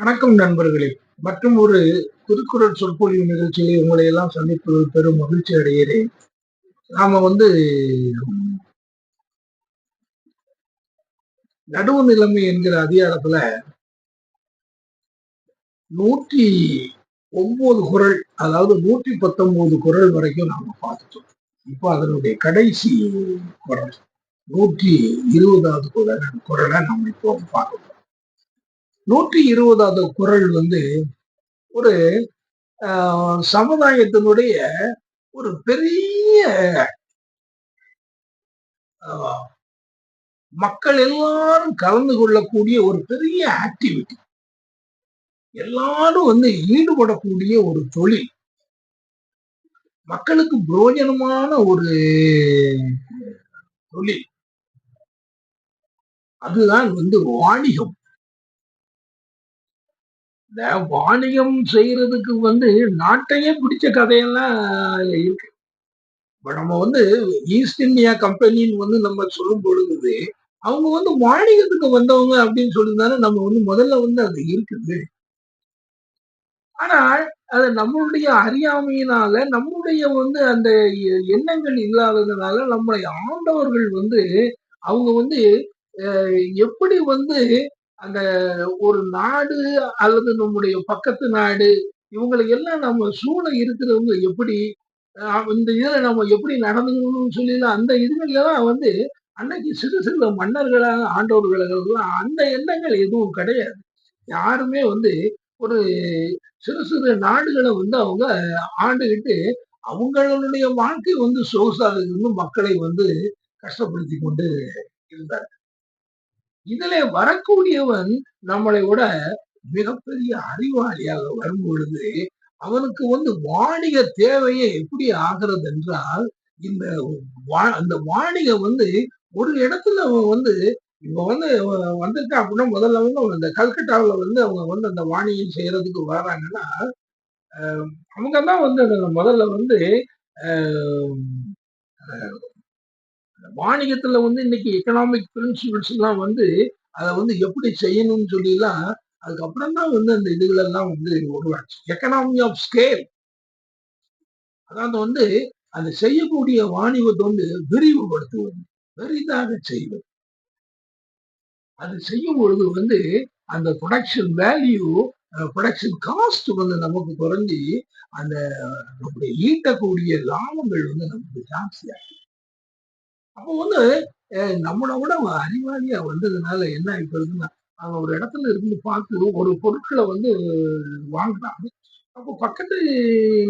வணக்கம் நண்பர்களே. மற்றும் ஒரு திருக்குறள் சொற்பொழிவு நிகழ்ச்சியை உங்களை எல்லாம் சந்திப்பது பெரும் மகிழ்ச்சி அடைகிறேன். நாம வந்து நடுவு நிலைமை என்கிற அதிகாரத்துல நூற்றி ஒன்பது குரல் அதாவது நூற்றி பத்தொன்பது குரல் வரைக்கும் நாம பார்த்துட்டோம். இப்போ அதனுடைய கடைசி குரல் நூற்றி இருபதாவது குரல் குரலை நம்ம இப்போ பார்க்கணும் நூற்றி இருபதாவது குரல் வந்து ஒரு சமுதாயத்தினுடைய ஒரு பெரிய மக்கள் எல்லாரும் கலந்து கொள்ளக்கூடிய ஒரு பெரிய ஆக்டிவிட்டி எல்லாரும் வந்து ஈடுபடக்கூடிய ஒரு தொழில். மக்களுக்கு புரோஜனமான ஒரு தொழில். அதுதான் வந்து வாணிகம். இந்த வாணிகம் செய்யறதுக்கு வந்து நாட்டையே பிடிச்ச கதையெல்லாம் இருக்கு. இப்ப நம்ம வந்து ஈஸ்ட் இந்தியா கம்பெனின்னு வந்து நம்ம சொல்லும் பொழுது அவங்க வந்து வாணிகத்துக்கு வந்தவங்க அப்படின்னு சொல்லியிருந்தாலே நம்ம வந்து முதல்ல வந்து அது இருக்குது. ஆனால் அது நம்மளுடைய அறியாமையினால நம்முடைய வந்து அந்த எண்ணங்கள் இல்லாததுனால நம்மளை ஆண்டவர்கள் வந்து அவங்க வந்து எப்படி வந்து அந்த ஒரு நாடு அல்லது நம்முடைய பக்கத்து நாடு இவங்களை எல்லாம் நம்ம சூழ இருக்கிறவங்க எப்படி இந்த இதில் நம்ம எப்படி நடந்துக்கணும்னு சொல்லி அந்த இதுகள்லாம் வந்து அன்னைக்கு சிறு சிறு மன்னர்களாக ஆண்டவர்களாக அந்த எண்ணங்கள் எதுவும் கிடையாது. யாருமே வந்து ஒரு சிறு சிறு நாடுகளை வந்து அவங்க ஆண்டுகிட்டு அவங்களுடைய வாழ்க்கை வந்து சொகுசாக மக்களை வந்து கஷ்டப்படுத்தி கொண்டு இருந்தார் இதுல வரக்கூடியவன் நம்மளை விட மிகப்பெரிய அறிவாளியாக வரும் பொழுது அவனுக்கு வந்து வாணிக தேவையை எப்படி ஆகிறது என்றால் இந்த அந்த வாணிக வந்து ஒரு இடத்துல அவன் வந்து இவ வந்து வந்திருக்கா அப்படின்னா முதல்ல வந்து இந்த கல்கட்டாவில வந்து அவங்க வந்து அந்த வாணிகம் செய்யறதுக்கு வர்றாங்கன்னா அவங்க தான் வந்து முதல்ல வந்து வாணிகத்துல வந்து இன்னைக்கு எக்கனாமிக் பிரின்சிபிள்ஸ் எல்லாம் வந்து அதை வந்து எப்படி செய்யணும்னு சொல்லிலாம் அதுக்கப்புறம் தான் வந்து அந்த இதுகள் எல்லாம் வந்து உருவாச்சு. எக்கனாமி ஆஃப் ஸ்கேல் அதாவது வந்து அந்த செய்யக்கூடிய வாணிபத்தை வந்து விரிவுபடுத்துவது பெரிதாக செய்வது. அது செய்யும் பொழுது வந்து அந்த ப்ரொடக்ஷன் வேல்யூ ப்ரொடக்ஷன் காஸ்ட் வந்து நமக்கு குறைஞ்சி அந்த நம்முடைய ஈட்டக்கூடிய லாபங்கள் வந்து நமக்கு ஜாஸ்தியாகும் அப்போ வந்து நம்மளை விட அறிவாளியா வந்ததுனால என்ன இப்ப இருக்குன்னா அவங்க ஒரு இடத்துல இருந்து பார்த்து ஒரு பொருட்களை வந்து வாங்கினான் அப்போ பக்கத்து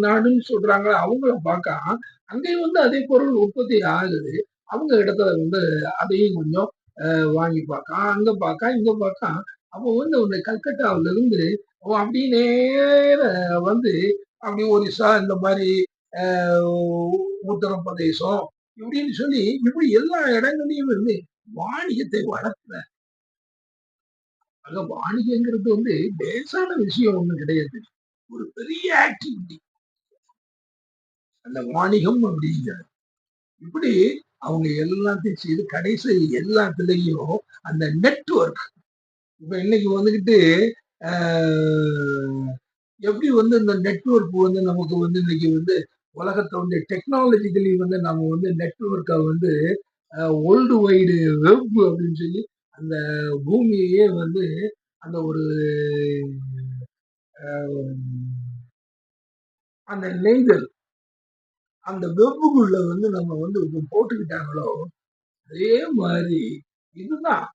நாடுன்னு சொல்றாங்க அவங்கள பார்க்க அங்கேயும் வந்து அதே பொருள் உற்பத்தி ஆகுது. அவங்க இடத்துல வந்து அதையும் கொஞ்சம் வாங்கி பார்க்க அங்க பார்க்க இங்க பார்க்க. அப்போ வந்து இந்த கல்கட்டாவில இருந்து அப்படி நேர வந்து அப்படி ஒரிசா இந்த மாதிரி உத்தரப்பிரதேசம் இப்படின்னு சொல்லி இப்படி எல்லா இடங்களையும் வந்து வாணிகத்தை வளர்த்த அங்க வாணிகங்கிறது வந்து லேசான விஷயம் ஒண்ணும் கிடையாது. ஒரு பெரிய ஆக்டிவிட்டி அந்த வாணிகம் அப்படிங்கிறது இப்படி அவங்க எல்லாத்தையும் செய்து கடைசி எல்லாத்துலயும் அந்த நெட்ஒர்க் இப்ப இன்னைக்கு வந்துகிட்டு எப்படி வந்து இந்த நெட்ஒர்க் வந்து நமக்கு வந்து இன்னைக்கு வந்து உலகத்தை வந்து டெக்னாலஜிக்கலி வந்து நம்ம வந்து நெட்ஒர்க்கை வந்து வேர்ல்டு வைடு வெப் அப்படின்னு சொல்லி அந்த பூமியையே வந்து அந்த ஒரு அந்த நெய்தல் அந்த வெப்புக்குள்ள வந்து நம்ம வந்து போட்டுக்கிட்டாங்களோ அதே மாதிரி இதுதான்.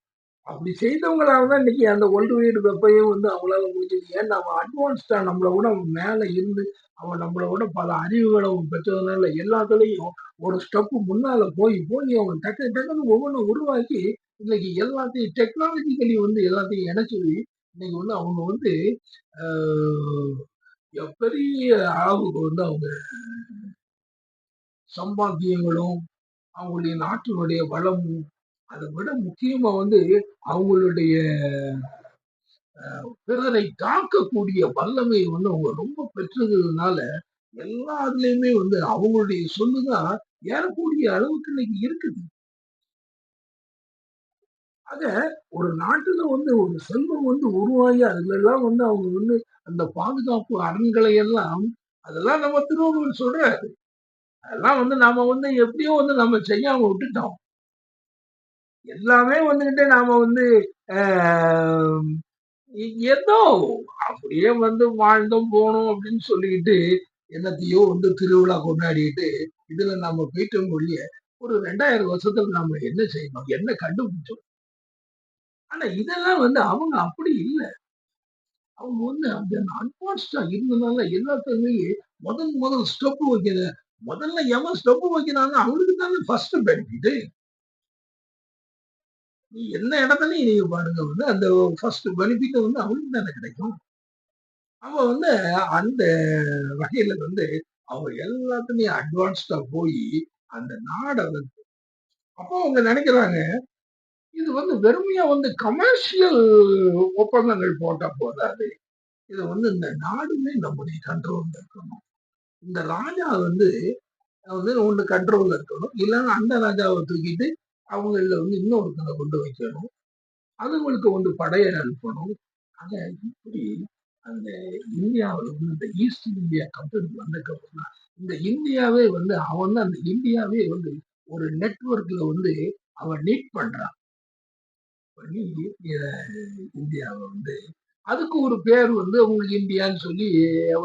அப்படி செய்தவங்களால தான் இன்னைக்கு அந்த ஒன்று வீடு வெப்பையும் வந்து அவங்களால முடிஞ்சது. ஏன் அவன் அட்வான்ஸ்டா நம்மளை விட மேலே இருந்து அவன் நம்மளை விட பல அறிவுகளை பெற்றதுனால எல்லாத்துலேயும் ஒரு ஸ்டெப்பு முன்னால போய் போய் அவன் டக்கு டக்குன்னு ஒவ்வொன்றும் உருவாக்கி இன்னைக்கு எல்லாத்தையும் டெக்னாலஜிக்கலி வந்து எல்லாத்தையும் இணைச்சி இன்னைக்கு வந்து அவங்க வந்து பெரிய அளவுக்கு வந்து அவங்க சம்பாத்தியங்களும் அவங்களுடைய நாட்டினுடைய வளமும் அதை விட முக்கியமா வந்து அவங்களுடைய பிறரை காக்கக்கூடிய வல்லமை வந்து அவங்க ரொம்ப பெற்றதுனால எல்லா இதுலயுமே வந்து அவங்களுடைய சொல்லுதான் ஏறக்கூடிய அளவுக்கு இன்னைக்கு இருக்குது. ஆக ஒரு நாட்டுல வந்து ஒரு செல்வம் வந்து உருவாகி அதுலெல்லாம் வந்து அவங்க வந்து அந்த பாதுகாப்பு அரண்களை எல்லாம் அதெல்லாம் நம்ம திருவள்ளுவர் சொல்றாரு. அதெல்லாம் வந்து நாம வந்து எப்படியோ வந்து நம்ம செய்யாம விட்டுட்டோம். எல்லாமே வந்துகிட்டு நாம வந்து ஏதோ அப்படியே வந்து வாழ்ந்தோம் போனோம் அப்படின்னு சொல்லிக்கிட்டு என்னத்தையோ வந்து திருவிழா கொண்டாடிட்டு இதுல நாம போயிட்டோம் ஒழிய ஒரு ரெண்டாயிரம் வருஷத்துல நாம என்ன செய்யணும்? என்ன கண்டுபிடிச்சோம்? ஆனா இதெல்லாம் வந்து அவங்க அப்படி இல்லை. அவங்க வந்து அந்த அட்வான்ஸ்டா இருந்ததுனால எல்லாத்துக்குமே முதல் முதல் ஸ்டெப் வைக்கிற முதல்ல எவன் ஸ்டெப் வைக்கிறாங்க அவனுக்கு தானே ஃபர்ஸ்ட் பெனிஃபிட் நீ என்ன இடத்துலயும் நீங்க பாருங்க வந்து அந்த ஃபர்ஸ்ட் பெனிஃபிட் வந்து அவனுக்கு தானே கிடைக்கும். அவன் வந்து அந்த வகையில வந்து அவங்க எல்லாத்துலயும் அட்வான்ஸ்டா போய் அந்த நாடை வந்து அப்போ அவங்க நினைக்கிறாங்க இது வந்து வெறுமையா வந்து கமர்ஷியல் ஒப்பந்தங்கள் போட்டா போதாது. இது வந்து இந்த நாடுமே நம்முடைய கண்ட்ரோல்ல இருக்கணும். இந்த ராஜா வந்து வந்து ஒன்று கண்ட்ரோல்ல இருக்கணும். இல்லைன்னா அந்த ராஜாவை தூக்கிட்டு அவங்கள வந்து இன்னொருத்தனை கொண்டு வைக்கணும் அதுங்களுக்கு வந்து படையை அனுப்பணும். ஆக இப்படி அந்த இந்தியாவில் வந்து இந்த ஈஸ்ட் இந்தியா கம்பெனி வந்ததுக்கப்புறம் தான் இந்த இந்தியாவே வந்து அவன் தான் அந்த இந்தியாவே வந்து ஒரு நெட்வொர்க்ல வந்து அவன் நீட் பண்றான். பண்ணி இந்தியாவை வந்து அதுக்கு ஒரு பேர் வந்து அவங்க இந்தியான்னு சொல்லி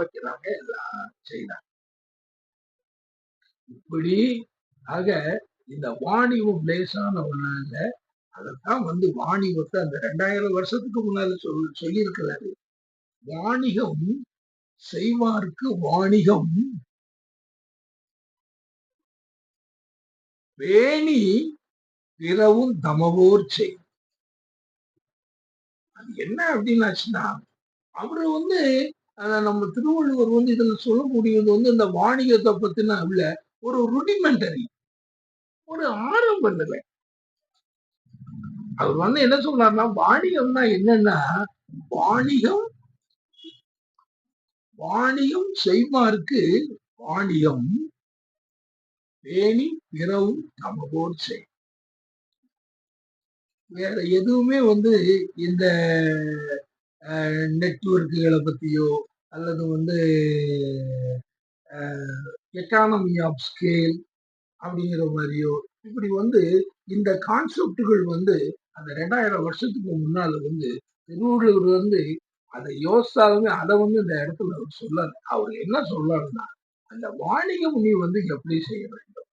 வைக்கிறாங்க எல்லாம் செய்யறாங்க இப்படி ஆக இந்த வாணிபம் லேசான ஒண்ணு அதைத்தான் வந்து வாணிபத்தை அந்த ரெண்டாயிரம் வருஷத்துக்கு முன்னால சொல் சொல்லியிருக்கிறாரு. வாணிகம் செய்வார்க்கு வாணிகம். வேணி பிறவும் தமவோர் செய். அது என்ன அப்படின்னாச்சுன்னா அவரு வந்து நம்ம திருவள்ளுவர் வந்து இதுல சொல்லக்கூடியது வந்து இந்த வாணிகத்தை பத்தின உள்ள ஒரு ருடிமெண்டரி ஒரு ஆரம்ப நிலை அவர் வந்து என்ன சொல்றாருன்னா வாணிகம்னா என்னன்னா வாணிகம் வாணிகம் செய்வார்க்கு வாணிகம் பேணி பிறவும் போர் செய். வேற எதுவுமே வந்து இந்த நெட்வொர்க்குகளை பத்தியோ அல்லது வந்து எக்கானமி ஆஃப் ஸ்கேல் அப்படிங்கிற மாதிரியோ இப்படி வந்து இந்த கான்செப்டுகள் வந்து அந்த ரெண்டாயிரம் வருஷத்துக்கு முன்னால வந்து திருவள்ளுவர் வந்து அதை யோசித்தாலுமே அதை வந்து இந்த இடத்துல அவர் சொல்லாரு. அவர் என்ன சொல்லாருன்னா அந்த வாணிகம் நீ வந்து எப்படி செய்ய வேண்டும்?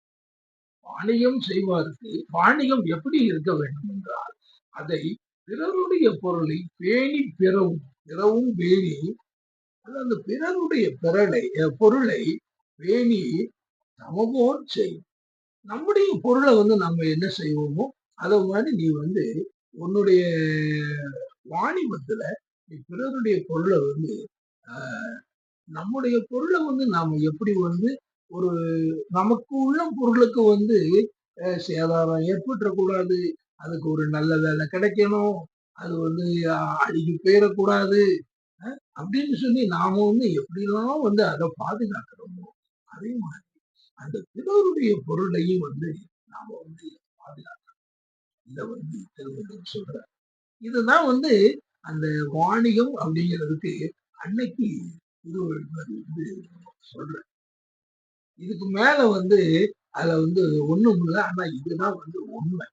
வாணிகம் செய்வாருக்கு வாணிகம் எப்படி இருக்க வேண்டும் என்றால் அதை பிறருடைய பொருளை பேணி பிறவும் பிறவும் பேணி அந்த பிறருடைய பிறலை பொருளை பேணி நமபோல் செய்யும். நம்முடைய பொருளை வந்து நம்ம என்ன செய்வோமோ அதை மாதிரி நீ வந்து உன்னுடைய வாணிபத்துல நீ பிறருடைய பொருளை வந்து நம்முடைய பொருளை வந்து நாம எப்படி வந்து ஒரு நமக்கு உள்ள பொருளுக்கு வந்து சேதாரம் ஏற்பட்டுறக்கூடாது அதுக்கு ஒரு நல்ல வேலை கிடைக்கணும் அது வந்து அழுகி போயிடக்கூடாது அப்படின்னு சொல்லி நாம வந்து எப்படிலாம் வந்து அதை பாதுகாக்கிறோமோ அதே மாதிரி அந்த பிறருடைய பொருளையும் வந்து நாம வந்து பாதுகாக்கணும். இதை வந்து திருமணம் சொல்ற இதுதான் வந்து அந்த வாணிகம் அப்படிங்கிறதுக்கு அன்னைக்கு திருவள்ளுவர் வந்து சொல்ற இதுக்கு மேல வந்து அதுல வந்து ஒண்ணும் இல்லை. ஆனா இதுதான் வந்து உண்மை.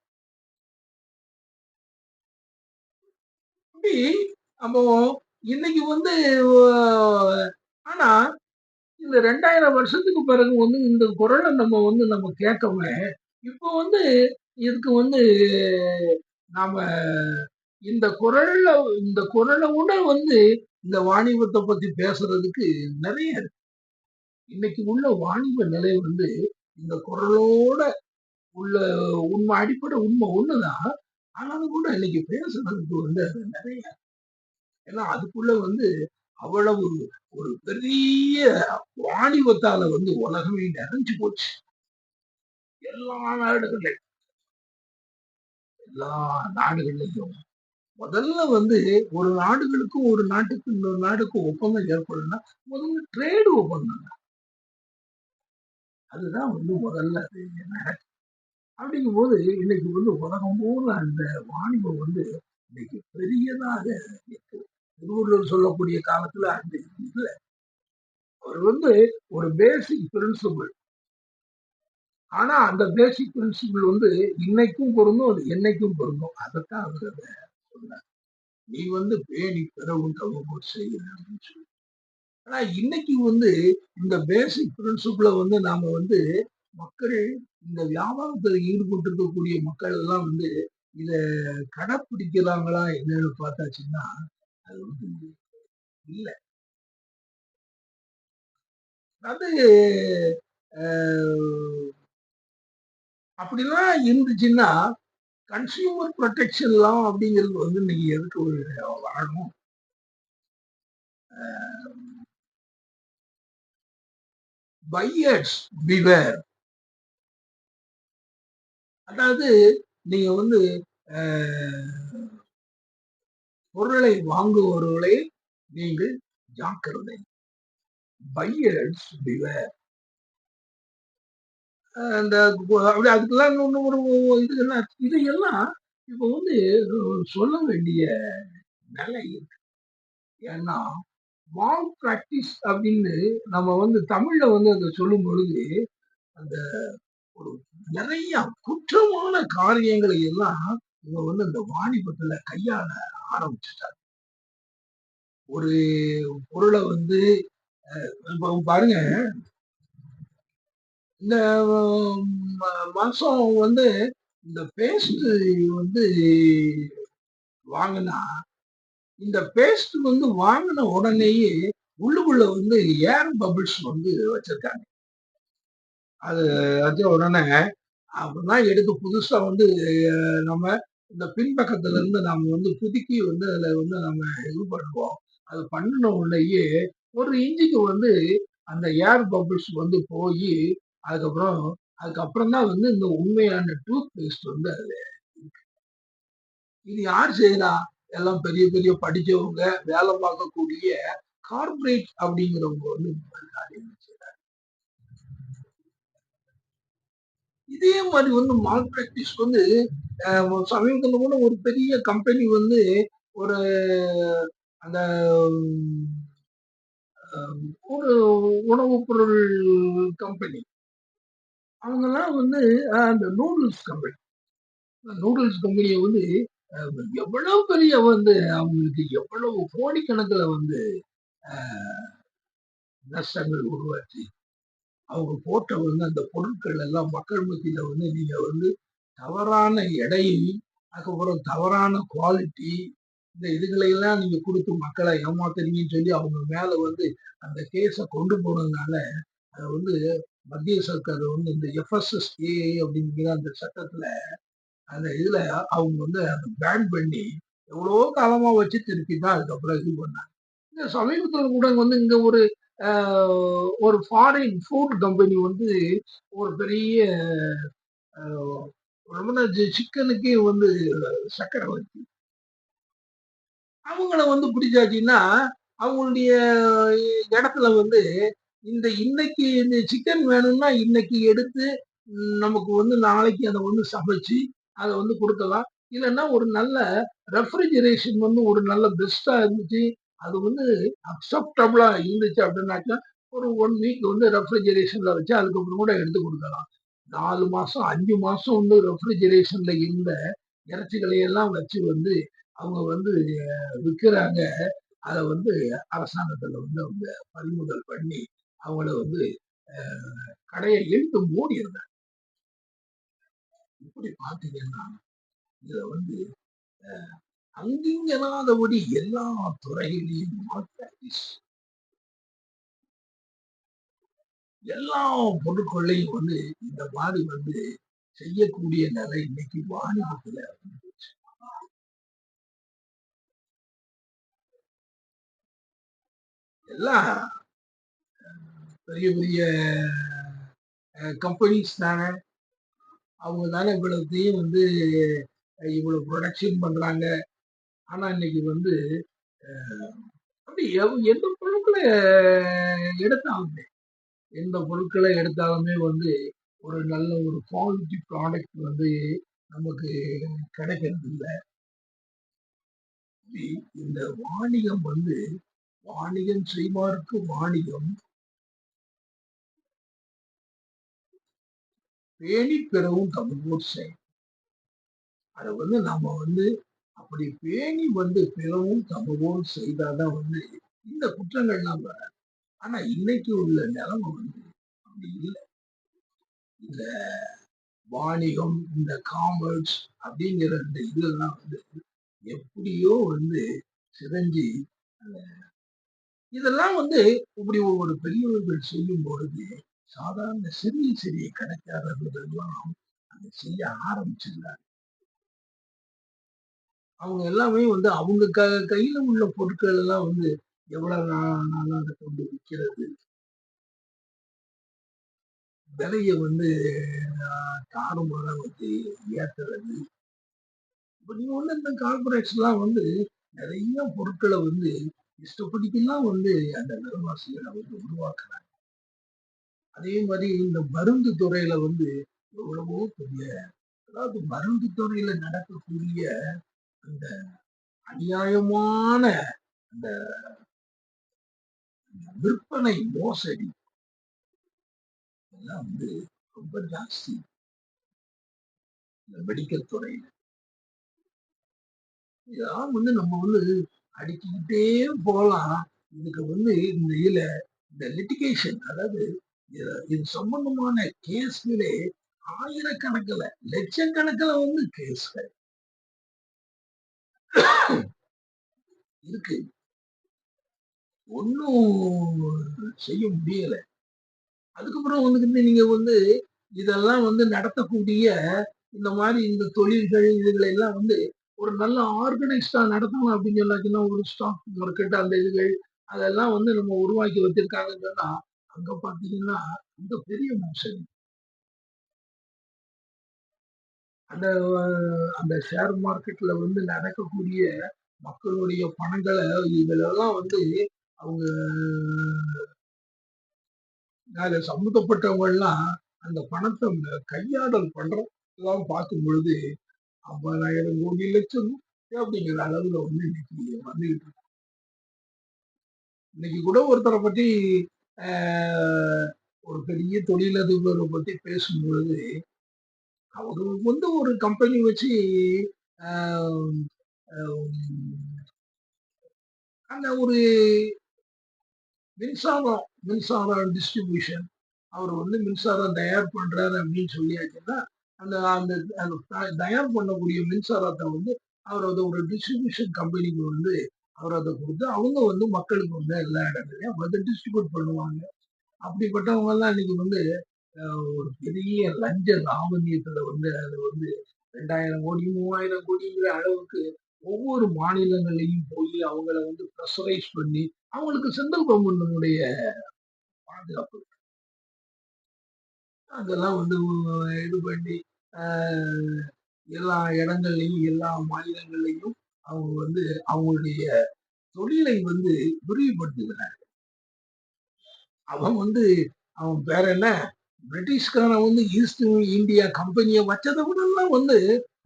அப்படி அப்போ இன்னைக்கு வந்து ஆனா இந்த ரெண்டாயிரம் வருஷத்துக்கு பிறகு வந்து இந்த குரலை நம்ம வந்து நம்ம கேட்கவே இப்போ வந்து இதுக்கு வந்து நாம இந்த குரல்ல இந்த குரலை விட வந்து இந்த வாணிபத்தை பத்தி பேசுறதுக்கு நிறைய இன்னைக்கு உள்ள வாணிப நிலை வந்து இந்த குரலோட உள்ள உண்மை அடிப்படை உண்மை ஒண்ணுதான் ஆனாலும் கூட இன்னைக்கு பேசுறதுக்கு வந்து அது நிறைய ஏன்னா அதுக்குள்ள வந்து அவ்வளவு ஒரு பெரிய வாணிபத்தால வந்து உலகமே நிறைஞ்சு போச்சு. எல்லா நாடுகள்லையும். எல்லா நாடுகள்லையும். முதல்ல வந்து ஒரு நாடுகளுக்கும் ஒரு நாட்டுக்கும் இன்னொரு நாடுக்கும் ஒப்பந்தம் ஏற்படும்னா முதல்ல ட்ரேடு ஒப்பந்தம் அதுதான் வந்து முதல்ல அது நடக்கும் அப்படிங்கும்போது இன்னைக்கு வந்து உலகம் போல அந்த வாணிபம் வந்து இன்னைக்கு பெரியதாக இருக்கு. திருவள்ளுவர் சொல்லக்கூடிய காலத்துல அந்த இல்ல அவர் வந்து ஒரு பேசிக் பிரின்சிபிள் ஆனா அந்த பேசிக் பிரின்சிபிள் வந்து இன்னைக்கும் பொருந்தும் அது என்னைக்கும் பொருந்தும். அதைத்தான் அவர் அதை சொன்னார். நீ வந்து பேணி பிறவும் தவறு செய்ய அப்படின்னு சொல்லி. ஆனா இன்னைக்கு வந்து இந்த பேசிக் பிரின்சிபிளை வந்து நாம வந்து மக்கள் இந்த வியாபாரத்துல ஈடுபட்டு இருக்கக்கூடிய மக்கள் எல்லாம் வந்து இத கடைப்பிடிக்கிறாங்களா என்னன்னு பார்த்தாச்சுன்னா அது வந்து இல்ல. அதாவது அப்படிலாம் இருந்துச்சுன்னா கன்சியூமர் ப்ரொடெக்ஷன்லாம் அப்படிங்கிறது வந்து இன்னைக்கு எதுக்கு ஒரு வரணும் பையர்ஸ் பிவேர் அதாவது நீங்க வந்து பொருளை வாங்குபவர்களை நீங்கள் ஜாக்கிரதை. பையர்ஸ் பிவேர் அந்த அப்படி அதுக்கெல்லாம் இன்னும் ஒரு இது என்ன இதையெல்லாம் இப்போ வந்து சொல்ல வேண்டிய நிலை இருக்கு. ஏன்னா வாங் பிராக்டிஸ் அப்படின்னு நம்ம வந்து தமிழ்ல வந்து அதை சொல்லும் பொழுது அந்த ஒரு நிறைய குற்றமான காரியங்களை எல்லாம் இவங்க வந்து அந்த வாணிபத்துல கையாள ஆரம்பிச்சுட்டாங்க. ஒரு பொருளை வந்து இப்போ பாருங்க. இந்த மாசம் வந்து இந்த பேஸ்ட் வந்து வாங்கினா இந்த பேஸ்ட் வந்து வாங்கின உடனேயே உள்ளுக்குள்ள வந்து ஏர் பபிள்ஸ் வந்து வச்சிருக்காங்க. அது அது உடனே அப்பதான் எடுத்து புதுசா வந்து நம்ம இந்த பின்பக்கத்துல இருந்து நம்ம வந்து புதுக்கி வந்து அதுல வந்து நம்ம இது பண்ணுவோம். அது பண்ணின உடனேயே ஒரு இன்ச்சுக்கு வந்து அந்த ஏர் பபிள்ஸ் வந்து போய் அதுக்கப்புறம் அதுக்கப்புறம் தான் வந்து இந்த உண்மையான டூத் பேஸ்ட் வந்து அது இது யார் செய்யறா எல்லாம் பெரிய பெரிய படிச்சவங்க வேலை பார்க்கக்கூடிய கார்ப்பரேட் அப்படிங்கிறவங்க வந்து இந்த மாதிரி காரியங்கள் இதே மாதிரி வந்து மால் பிராக்டிஸ் வந்து சமீபத்தில் சமீபத்துல கூட ஒரு பெரிய கம்பெனி வந்து ஒரு அந்த ஒரு உணவுப் பொருள் கம்பெனி அவங்கெல்லாம் வந்து அந்த நூடுல்ஸ் கம்பெனி நூடுல்ஸ் கம்பெனியை வந்து எவ்வளவு பெரிய வந்து அவங்களுக்கு எவ்வளவு கோடிக்கணக்கில் வந்து நஷ்டங்கள் உருவாச்சு. அவங்க போட்ட வந்து அந்த பொருட்கள் எல்லாம் மக்கள் மத்தியில வந்து நீங்க வந்து தவறான எடை அதுக்கப்புறம் தவறான குவாலிட்டி இந்த இதுகளை எல்லாம் நீங்க கொடுத்து மக்களை ஏமாத்துறீங்கன்னு சொல்லி அவங்க மேல வந்து அந்த கேஸை கொண்டு போனதுனால அதை வந்து மத்திய சர்க்கார் வந்து இந்த எஃப்எஸ்எஸ்ஏ அப்படிங்கிற அந்த சட்டத்துல அந்த இதுல அவங்க வந்து அதை பேன் பண்ணி எவ்வளோ காலமா வச்சு திருப்பி தான் அதுக்கப்புறம் இது பண்ணாங்க. இந்த சமீபத்தில் கூட வந்து இங்க ஒரு ஒரு ஃபாரின் ஃபுட் கம்பெனி வந்து ஒரு பெரிய ரொம்ப சிக்கனுக்கே வந்து சக்கரை வச்சு அவங்கள வந்து பிடிச்சாச்சுன்னா அவங்களுடைய இடத்துல வந்து இந்த இன்னைக்கு இந்த சிக்கன் வேணும்னா இன்னைக்கு எடுத்து நமக்கு வந்து நாளைக்கு அதை வந்து சமைச்சு அதை வந்து கொடுக்கலாம். இல்லைன்னா ஒரு நல்ல ரெஃப்ரிஜரேஷன் வந்து ஒரு நல்ல பெஸ்டா இருந்துச்சு அது வந்து அக்செப்டபிளா இருந்துச்சு அப்படின்னாக்கா ஒரு ஒன் வீக் வந்து ரெஃப்ரிஜரேஷன்ல வச்சு அதுக்கப்புறம் கூட எடுத்து கொடுக்கலாம். நாலு மாசம் அஞ்சு மாசம் வந்து ரெஃப்ரிஜரேஷன்ல இருந்த இறைச்சிகளை எல்லாம் வச்சு வந்து அவங்க வந்து விற்கிறாங்க அதை வந்து அரசாங்கத்துல வந்து அவங்க பறிமுதல் பண்ணி அவங்கள வந்து கடையை இழுத்து மூடி இருந்தாங்க இப்படி பார்த்தீங்கன்னா இதுல வந்து அங்கிங்கனாதபடி எல்லா துறையிலையும் malpractice. எல்லா பொருட்களையும் வந்து இந்த மாதிரி வந்து செய்யக்கூடிய நிலை இன்னைக்கு வாணிபத்துல எல்லாம் பெரிய பெரிய கம்பெனிஸ் தானே. அவங்க தானே இவ்வளவுத்தையும் வந்து இவ்வளோ இவ்வளவு ப்ரொடக்ஷன் பண்றாங்க. ஆனா இன்னைக்கு வந்து அப்படி எந்த பொருட்களை எடுத்தாலுமே எந்த பொருட்களை எடுத்தாலுமே வந்து ஒரு நல்ல ஒரு குவாலிட்டி ப்ராடக்ட் வந்து நமக்கு கிடைக்கிறது இல்லை இந்த வாணிகம் வந்து வாணிகம் செய்வார்க்கு வாணிகம் பேணி பெறவும் தமிழ் செய். அத வந்து நாம வந்து அப்படி பேணி வந்து பிறவும் தமிழ்வோர் செய்தாதான் வந்து இந்த குற்றங்கள்லாம் வராது. ஆனா இன்னைக்கு உள்ள நிலைமை வந்து அப்படி இல்லை இந்த வாணிகம், இந்த காமர்ஸ் அப்படிங்கிற இந்த இதெல்லாம் வந்து எப்படியோ வந்து சிதஞ்சி அந்த இதெல்லாம் வந்து இப்படி ஒவ்வொரு பெரியவர்கள் செய்யும் பொழுது, சாதாரண சிறிய சிறிய கடைக்காரர்களெல்லாம் அதை செய்ய ஆரம்பிச்சிருந்தாங்க அவங்க எல்லாமே வந்து அவங்க க கையில உள்ள பொருட்கள் எல்லாம் வந்து எவ்வளவு நாளா கொண்டு விற்கிறது விலைய வந்து அ வந்து ஏத்துறது. இப்ப நீங்க வந்து இந்த கார்ப்பரேட்ஸ்லாம் வந்து நிறைய பொருட்களை வந்து இஷ்டப்படிக்கெல்லாம் வந்து அந்த விலைவாசிகள வந்து உருவாக்குறாங்க. அதே மாதிரி இந்த மருந்து துறையில வந்து எவ்வளவோ பெரிய அதாவது மருந்து துறையில நடக்கக்கூடிய அந்த அநியாயமான அந்த விற்பனை மோசடி எல்லாம் வந்து ரொம்ப ஜாஸ்தி. இந்த மெடிக்கல் துறையில. இதெல்லாம் வந்து நம்ம வந்து அடிக்கிட்டே போலாம். இதுக்கு வந்து இந்த இதுல இந்த லிட்டிகேஷன் அதாவது இது சம்பந்தமான கேஸ்களே ஆயிரக்கணக்குல, லட்சக்கணக்கில் வந்து கேஸ்கள். இருக்கு. ஒன்றும் செய்ய முடியல. அதுக்கப்புறம் வந்துக்கிட்டு நீங்க வந்து இதெல்லாம் வந்து நடத்தக்கூடிய இந்த மாதிரி இந்த தொழில்கள் இதுகளை எல்லாம் வந்து ஒரு நல்ல ஆர்கனைஸ்டா நடத்தணும் அப்படின்னு சொன்னாச்சுன்னா, ஒரு ஸ்டாக் மார்க்கெட் அந்த இதுகள் அதெல்லாம் வந்து நம்ம உருவாக்கி வச்சிருக்காங்கன்னு சொன்னா, அங்க பாத்தீங்கன்னா அங்க பெரிய மோசடி. அந்த அந்த ஷேர் மார்க்கெட்ல வந்து நடக்கக்கூடிய மக்களுடைய பணங்களை இதுலெல்லாம் வந்து அவங்க நிறைய சம்மந்தப்பட்டவங்க எல்லாம் அந்த பணத்தை கையாடல் பண்றதெல்லாம் பார்க்கும் பொழுது, 50,000 கோடி லட்சம். அப்படிங்கிற அளவுல வந்து இன்னைக்கு வந்துகிட்டு இருக்கு. இன்னைக்கு கூட ஒருத்தரை பத்தி ஒரு பெரிய தொழிலதிபரை பத்தி பேசும்பொழுது, அவரு வந்து ஒரு கம்பெனி வச்சு அந்த ஒரு மின்சாரம் மின்சாரம் டிஸ்ட்ரிபியூஷன் அவர் வந்து மின்சாரம் தயார் பண்றாரு அப்படின்னு சொல்லியாச்சுன்னா, அந்த அந்த த தயார் பண்ணக்கூடிய மின்சாரத்தை வந்து அவர் அதை ஒரு டிஸ்ட்ரிபியூஷன் கம்பெனிக்கு வந்து அவர் அதை குடுத்து, அவங்க வந்து மக்களுக்கு வந்து எல்லா இடங்கள்லயும் அதை டிஸ்ட்ரிபியூட் பண்ணுவாங்க. அப்படிப்பட்டவங்க எல்லாம் இன்னைக்கு வந்து ஒரு பெரிய லஞ்ச லாவண்யத்துல வந்து அது வந்து 2000 கோடி, 3000 கோடிங்கிற அளவுக்கு ஒவ்வொரு மாநிலங்களையும் போய் அவங்கள வந்து ப்ரெஷரைஸ் பண்ணி, அவங்களுக்கு சென்ட்ரல் கவர்மெண்டினுடைய பாதுகாப்பு. அதெல்லாம் வந்து இது பண்ணி, எல்லா இடங்கள்லையும் எல்லா மாநிலங்கள்லயும் அவங்க வந்து அவங்களுடைய தொழிலை வந்து விரிவுபடுத்துகிறார்கள் அவன் வந்து அவன் பேர் என்ன? பிரிட்டிஷ்காரன் வந்து ஈஸ்ட் இந்தியா கம்பெனிய வச்சதை விடலாம் வந்து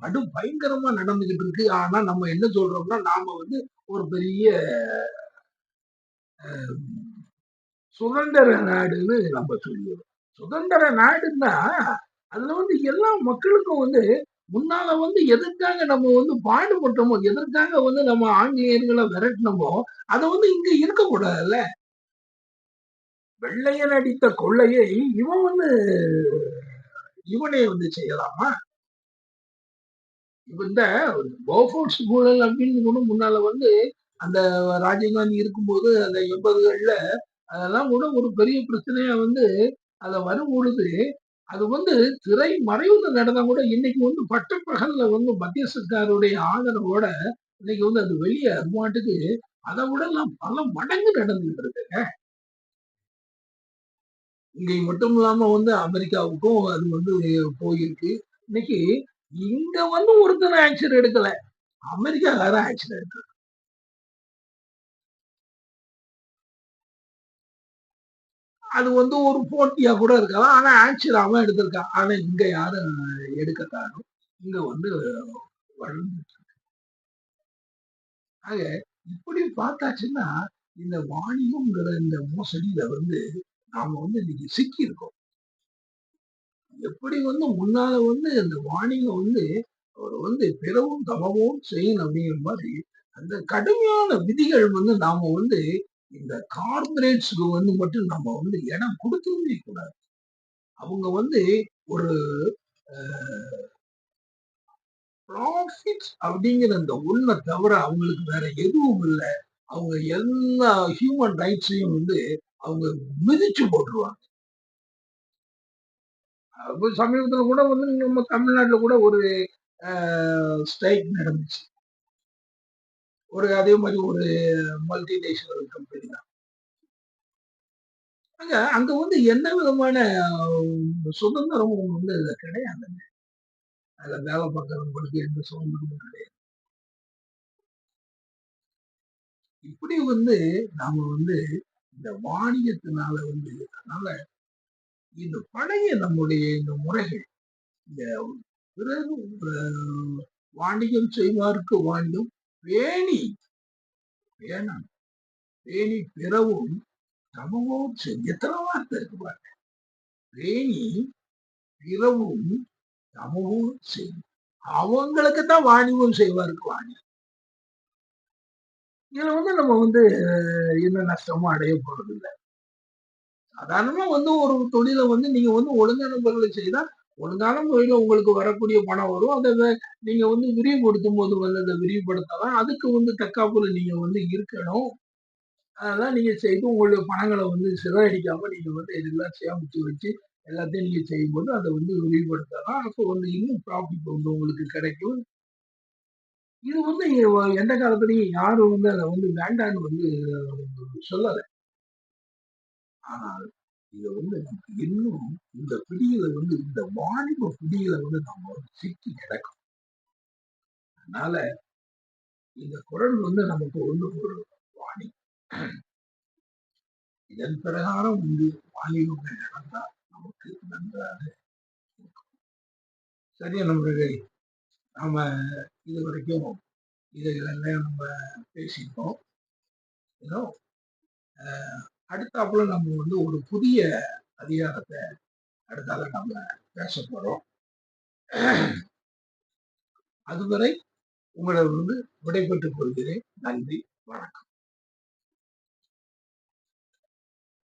படு பயங்கரமா நடந்துகிட்டு இருக்கு. ஆனா நம்ம என்ன சொல்றோம்னா, நாம வந்து ஒரு பெரிய சுதந்திர நாடுன்னு நம்ம சொல்லுவோம். சுதந்திர நாடுன்னா, அதுல வந்து எல்லா மக்களுக்கும் வந்து முன்னால வந்து எதற்காக நம்ம வந்து பாடுபட்டோமோ, எதற்காக வந்து நம்ம ஆங்கிலேயர்களை விரட்டினோமோ அத வந்து இங்க இருக்கக்கூடாதுல்ல. வெள்ளையன் அடித்த கொள்ளையை இவன் வந்து இவனே வந்து செய்யலாமா? இந்த போஃபோர்ஸ் ஊழல் அப்படின்னு கூட முன்னால வந்து அந்த ராஜீவ்காந்தி இருக்கும்போது அந்த 80கள்ல அதெல்லாம் கூட ஒரு பெரிய பிரச்சனையா வந்து அத வரும்பொழுது, அது வந்து திரை மறைவுல நடந்தா கூட இன்னைக்கு வந்து பட்டப்பகல்ல வந்து மத்திய சர்க்காருடைய ஆதரவோட இன்னைக்கு வந்து அது வெளியே அது அதை விட எல்லாம் பல மடங்கு நடந்துட்டு இருக்குங்க. இங்கே மட்டும் இல்லாம வந்து அமெரிக்காவுக்கும் அது வந்து போயிருக்கு. இன்னைக்கு இங்க வந்து ஒருத்தர் ஆக்ஷன் எடுக்கல. அமெரிக்காக்காரன் ஆக்ஷன் எடுக்கல அது வந்து ஒரு போட்டியா கூட இருக்கலாம். ஆனா ஆன்சர் அவன் எடுத்திருக்கான் ஆனா இங்க யாரும் எடுக்கத்தாரும் இங்க வந்து வளர்ந்துட்டு ஆக இப்படி பார்த்தாச்சுன்னா இந்த வாணிபம்ங்கிற இந்த மோசடியில வந்து நாம வந்து இன்னைக்கு சிக்கி இருக்கோம் எப்படி வந்து முன்னால வந்து அந்த வாணிகம் வந்து அவர் வந்து பிறவும் தவமும் செய்யணும் அப்படிங்கிற மாதிரி அந்த கடுமையான விதிகள் வந்து நாம வந்து இந்த கார்பரேட்ஸ்க்கு வந்து மட்டும் நம்ம வந்து இடம் கொடுக்கவே கூடாது. அவங்க வந்து ஒரு ப்ராஃபிட் அப்படிங்கிற அந்த ஒண்ணை தவிர அவங்களுக்கு வேற எதுவும் இல்லை. அவங்க எல்லா ஹியூமன் ரைட்ஸையும் வந்து அவங்க மிதிச்சு போட்டுருவாங்க. சமீபத்தில் கூட வந்து நம்ம தமிழ்நாட்டுல கூட ஒரு ஸ்ட்ரைக் நடந்துச்சு. ஒரு அதே மாதிரி ஒரு மல்டிநேஷனல் கம்பெனி தான். அங்க அங்க வந்து என்ன விதமான சுதந்திரமும் வந்து இதுல கிடையாதுங்க. அதுல வேலை பார்க்கறவங்களுக்கு எந்த சுதந்திரமும் கிடையாது. இப்படி வந்து நாம வந்து இந்த வாணிகத்தினால வந்து அதனால இந்த பழைய நம்முடைய இந்த முறைகள் இந்த பிறகு வாணிகம் செய்வார்க்கு வாணிகம் பேணி பேணம். பேணி பிறவும் சமூகம் எத்தனை வார்த்தை இருக்கு பாருங்க. பேணி பிறவும் தமவும் செய்யும் அவங்களுக்கு தான் வாணிபம் செய்வாருக்கு வாணி. இதுல வந்து நம்ம வந்து என்ன நஷ்டமும் அடைய போறது இல்லை சாதாரணமா வந்து ஒரு தொழிலை வந்து நீங்க வந்து ஒழுங்கான முறையில் செய்தா ஒழுங்கான முறையில் உங்களுக்கு வரக்கூடிய பணம் வரும். அதை நீங்க வந்து விரிவுபடுத்தும் போது வந்து அதை விரிவுபடுத்தலாம். அதுக்கு வந்து தற்காப்புல நீங்க வந்து இருக்கணும். அதெல்லாம் நீங்க செய்து உங்களுடைய பணங்களை வந்து சிதறடிக்காம நீங்க வந்து இதெல்லாம் சேமிச்சு வச்சு எல்லாத்தையும் நீங்க செய்யும்போது அதை வந்து விரிவுபடுத்தலாம். அப்போ வந்து இன்னும் ப்ராஃபிட் வந்து உங்களுக்கு கிடைக்கும். இது வந்து எந்த காலத்துலையும் யாரும் வந்து அதை வந்து வேண்டான்னு வந்து சொல்லலை. ஆனால் இதை வந்து இன்னும் இந்த பிடியில வந்து இந்த வாணிப பிடியில வந்து நம்ம வந்து சிக்கி கிடக்கும் அதனால இந்த குரல் வந்து நமக்கு வந்து ஒரு வாணி இதன் பிரகாரம் வந்து வாணிபங்கள் நடந்தால் நமக்கு நன்றாக இருக்கும். சரியா நண்பர்களே? நாம இது வரைக்கும் இதெல்லாம் நம்ம பேசிட்டோம் ஏதோ அடுத்தாப்புல நம்ம வந்து ஒரு புதிய அதிகாரத்தை அடுத்தால நம்ம பேச போறோம். அதுவரை உங்களை வந்து விடைபெற்றுக் கொள்கிறேன். நன்றி வணக்கம்.